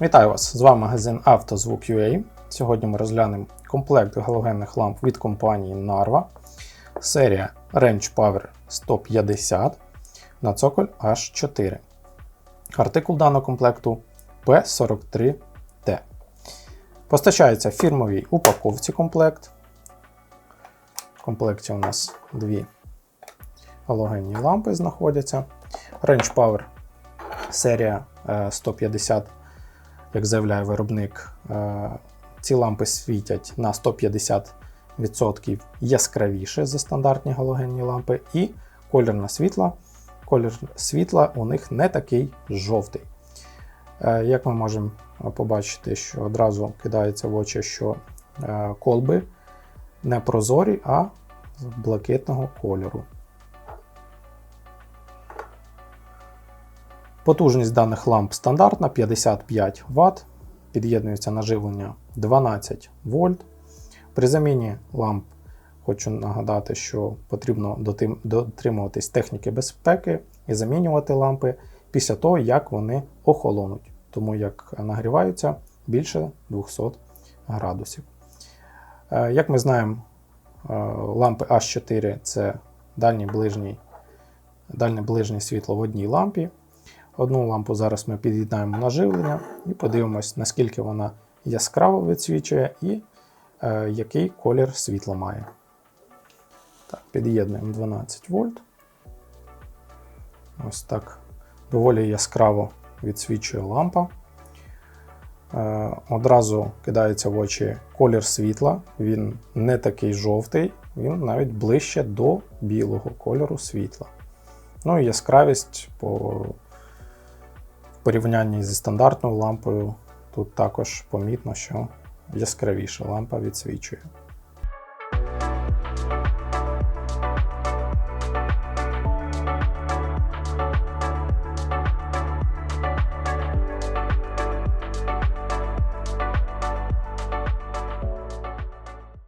Вітаю вас! З вами магазин «Автозвук.UA». Сьогодні ми розглянемо комплект галогенних ламп від компанії Narva, серія Range Power 150 на цоколь H4. Артикул даного комплекту P43T. Постачається фірмовій упаковці комплект. В комплекті у нас дві галогенні лампи знаходяться. Range Power серія е, 150, як заявляє виробник, е, ці лампи світять на 150% яскравіше за стандартні галогенні лампи, і колірна світла. Колір світла у них не такий жовтий. Е, Як ми можемо побачити, що одразу кидається в очі, що е, колби не прозорі, а блакитного кольору. Потужність даних ламп стандартна 55 Вт, під'єднується на живлення 12 вольт. При заміні ламп хочу нагадати, що потрібно дотримуватись техніки безпеки і замінювати лампи після того, як вони охолонуть, тому як нагріваються більше 200 градусів. Е, Як ми знаємо, е, лампи H4 це дальнє ближнє світло в одній лампі. Одну лампу зараз ми під'єднаємо на живлення і подивимось, наскільки вона яскраво відсвічує і е, який колір світла має. Так, Під'єднуємо 12 вольт. Ось так доволі яскраво відсвічує лампа. Е, одразу кидається в очі колір світла. Він не такий жовтий, він навіть ближче до білого кольору світла. Ну і яскравість по порівнянні зі стандартною лампою тут також помітно, що яскравіша лампа відсвічує.